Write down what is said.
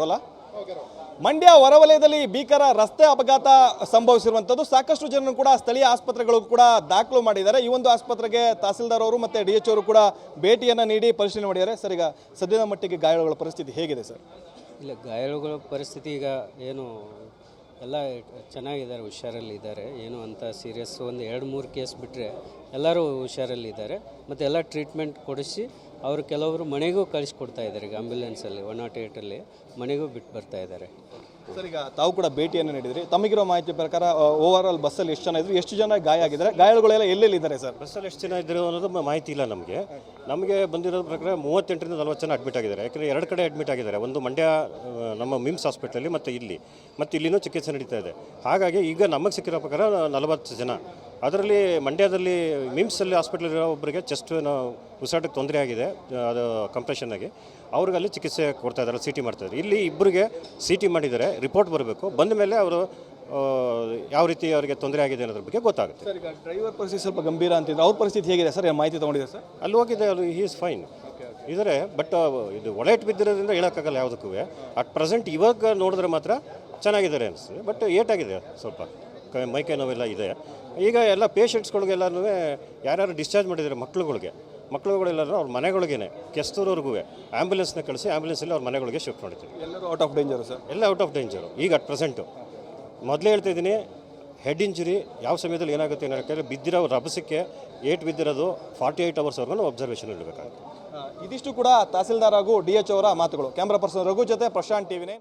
ರೋಲ? ಮಂಡ್ಯ ಹೊರವಲಯದಲ್ಲಿ ಭೀಕರ ರಸ್ತೆ ಅಪಘಾತ ಸಂಭವಿಸಿರುವಂಥದ್ದು ಸಾಕಷ್ಟು ಜನರು ಕೂಡ ಸ್ಥಳೀಯ ಆಸ್ಪತ್ರೆಗಳು ಕೂಡ ದಾಖಲು ಮಾಡಿದ್ದಾರೆ. ಈ ಒಂದು ಆಸ್ಪತ್ರೆಗೆ ತಹಸೀಲ್ದಾರ್ ಅವರು ಮತ್ತು ಡಿ ಎಚ್ ಅವರು ಕೂಡ ಭೇಟಿಯನ್ನು ನೀಡಿ ಪರಿಶೀಲನೆ ಮಾಡಿದ್ದಾರೆ. ಸರ್, ಈಗ ಸದ್ಯದ ಮಟ್ಟಿಗೆ ಗಾಯಾಳುಗಳ ಪರಿಸ್ಥಿತಿ ಹೇಗಿದೆ, ಸರ್? ಇಲ್ಲ, ಗಾಯಾಳುಗಳ ಪರಿಸ್ಥಿತಿ ಈಗ ಏನು, ಎಲ್ಲ ಚೆನ್ನಾಗಿದ್ದಾರೆ, ಹುಷಾರಲ್ಲಿದ್ದಾರೆ. ಏನು ಅಂತ ಸೀರಿಯಸ್ ಒಂದು ಎರಡು ಮೂರು ಕೇಸ್ ಬಿಟ್ಟರೆ ಎಲ್ಲರೂ ಹುಷಾರಲ್ಲಿದ್ದಾರೆ. ಮತ್ತು ಎಲ್ಲ ಟ್ರೀಟ್ಮೆಂಟ್ ಕೊಡಿಸಿ ಅವರು ಕೆಲವರು ಮನೆಗೂ ಕಳಿಸ್ಕೊಡ್ತಾ ಇದ್ದಾರೆ ಈಗ ಆಂಬ್ಯುಲೆನ್ಸಲ್ಲಿ ಒನ್ ನಾಟ್ ಏಯ್ಟಲ್ಲಿ ಮನೆಗೂ ಬಿಟ್ಟು ಬರ್ತಾ ಇದ್ದಾರೆ. ಸರ್ ಈಗ ತಾವು ಕೂಡ ಭೇಟಿಯನ್ನು ನೀಡಿದ್ರಿ. ತಮಗಿರೋ ಮಾಹಿತಿ ಪ್ರಕಾರ ಓವರ್ ಆಲ್ ಬಸ್ಸಲ್ಲಿ ಎಷ್ಟು ಜನ ಇದ್ರು ಎಷ್ಟು ಜನ ಗಾಯ ಆಗಿದ್ದಾರೆ? ಗಾಯಗಳೆಲ್ಲ ಎಲ್ಲೆಲ್ಲಿದ್ದಾರೆ ಸರ್? ಬಸ್ಸಲ್ಲಿ ಎಷ್ಟು ಜನ ಇದ್ರು ಅನ್ನೋದು ಮಾಹಿತಿ ಇಲ್ಲ ನಮಗೆ. ನಮಗೆ ಬಂದಿರೋ ಪ್ರಕಾರ ಮೂವತ್ತೆಂಟರಿಂದ ನಲ್ವತ್ತು ಜನ ಅಡ್ಮಿಟ್ ಆಗಿದ್ದಾರೆ. ಯಾಕಂದರೆ ಎರಡು ಕಡೆ ಅಡ್ಮಿಟ್ ಆಗಿದ್ದಾರೆ. ಒಂದು ಮಂಡ್ಯ ನಮ್ಮ ಮಿಮ್ಸ್ ಹಾಸ್ಪಿಟ್ಲಲ್ಲಿ ಮತ್ತು ಇಲ್ಲಿ. ಮತ್ತು ಇಲ್ಲಿನೂ ಚಿಕಿತ್ಸೆ ನಡೀತಾ ಇದೆ. ಹಾಗಾಗಿ ಈಗ ನಮಗೆ ಸಿಕ್ಕಿರೋ ಪ್ರಕಾರ ನಲವತ್ತು ಜನ. ಅದರಲ್ಲಿ ಮಂಡ್ಯದಲ್ಲಿ ಮಿಮ್ಸಲ್ಲಿ ಹಾಸ್ಪಿಟ್ಲಲ್ಲಿರೋ ಇರೋ ಒಬ್ಬರಿಗೆ ಚೆಸ್ಟ್ ಉಸಿರಾಟಕ್ಕೆ ತೊಂದರೆ ಆಗಿದೆ ಅದು ಕಂಪ್ರೆಷನ್ ಆಗಿ. ಅವ್ರಿಗೆ ಅಲ್ಲಿ ಚಿಕಿತ್ಸೆ ಕೊಡ್ತಾ ಇದ್ದಾರೆ ಸಿ ಟಿ ಮಾಡ್ತಾಯಿದ್ದಾರೆ ಇಲ್ಲಿ ಇಬ್ಬರಿಗೆ ಸಿ ಟಿ ಮಾಡಿದ್ದಾರೆ ರಿಪೋರ್ಟ್ ಬರಬೇಕು. ಬಂದ ಮೇಲೆ ಅವರು ಯಾವ ರೀತಿ ಅವರಿಗೆ ತೊಂದರೆ ಆಗಿದೆ ಅನ್ನೋದ್ರ ಬಗ್ಗೆ ಗೊತ್ತಾಗುತ್ತೆ. ಸರ್ ಈಗ ಡ್ರೈವರ್ ಪರಿಸ್ಥಿತಿ ಸ್ವಲ್ಪ ಗಂಭೀರ ಅಂತಿದ್ರು ಅವ್ರ ಪರಿಸ್ಥಿತಿ ಹೇಗಿದೆ ಸರ್? ಮಾಹಿತಿ ತೊಗೊಂಡಿದೆ ಸರ್? ಅಲ್ಲಿ ಹೋಗಿದೆ ಅದು ಹಿ ಇಸ್ ಫೈನ್ ಇದ್ದಾರೆ ಬಟ್ ಇದು ಒಳೆಟ್ ಬಿದ್ದಿರೋದ್ರಿಂದ ಹೇಳೋಕ್ಕಾಗಲ್ಲ ಯಾವುದಕ್ಕೂ. ಅಟ್ ಪ್ರೆಸೆಂಟ್ ಇವಾಗ ನೋಡಿದ್ರೆ ಮಾತ್ರ ಚೆನ್ನಾಗಿದ್ದಾರೆ ಅನಿಸ್ತದೆ ಬಟ್ ಏಟಾಗಿದೆ ಸ್ವಲ್ಪ. ಕ ಮೈಕೈ ನೋವೆಲ್ಲ ಇದೆ. ಈಗ ಎಲ್ಲ ಪೇಷಂಟ್ಸ್ಗಳಿಗೆಲ್ಲನೂ ಯಾರ್ಯಾರು ಡಿಸ್ಚಾರ್ಜ್ ಮಾಡಿದ್ದಾರೆ ಮಕ್ಳುಗಳಿಗೆ. ಮಕ್ಳುಗಳೆಲ್ಲರೂ ಅವ್ರ ಮನೆಗಳಿಗೇನೆ ಕೆಸ್ತೂರವ್ರಿಗೂ ಆ್ಯಂಬುಲೆನ್ಸ್ನ ಕಳಿಸಿ ಆ್ಯಂಬುಲೆನ್ಸಲ್ಲಿ ಅವ್ರ ಮನೆಗಳಿಗೆ ಶಿಫ್ಟ್ ಮಾಡ್ತೀವಿ ಎಲ್ಲರೂ ಔಟ್ ಆಫ್ ಡೇಂಜರ್ ಸರ್? ಎಲ್ಲ ಔಟ್ ಆಫ್ ಡೇಂಜರು ಈಗ ಅಟ್ ಪ್ರೆಸೆಂಟು ಮೊದಲೇ ಹೇಳ್ತಾ ಇದ್ದೀನಿ ಹೆಡ್ ಇಂಜುರಿ ಯಾವ ಸಮಯದಲ್ಲಿ ಏನಾಗುತ್ತೆ ಏನೋ ಯಾಕಂದರೆ ಬಿದ್ದಿರೋ ರಭಸಕ್ಕೆ ಏಟ್ ಬಿದ್ದಿರೋದು ಫಾರ್ಟಿ ಏಯ್ಟ್ ಅವರ್ಸ್ವರೆಗೂ ಅಬ್ಸರ್ವೇಷನ್ ಇಡಬೇಕಾಗುತ್ತೆ. ಇದಿಷ್ಟು ಕೂಡ ತಹಸೀಲ್ದಾರ್ ಹಾಗೂ ಡಿ ಎಚ್ ಅವರ ಮಾತುಗಳು. ಕ್ಯಾಮ್ರಾ ಪರ್ಸನ್ ರಘು ಜೊತೆ ಪ್ರಶಾಂತ್ ಟಿವಿನೇ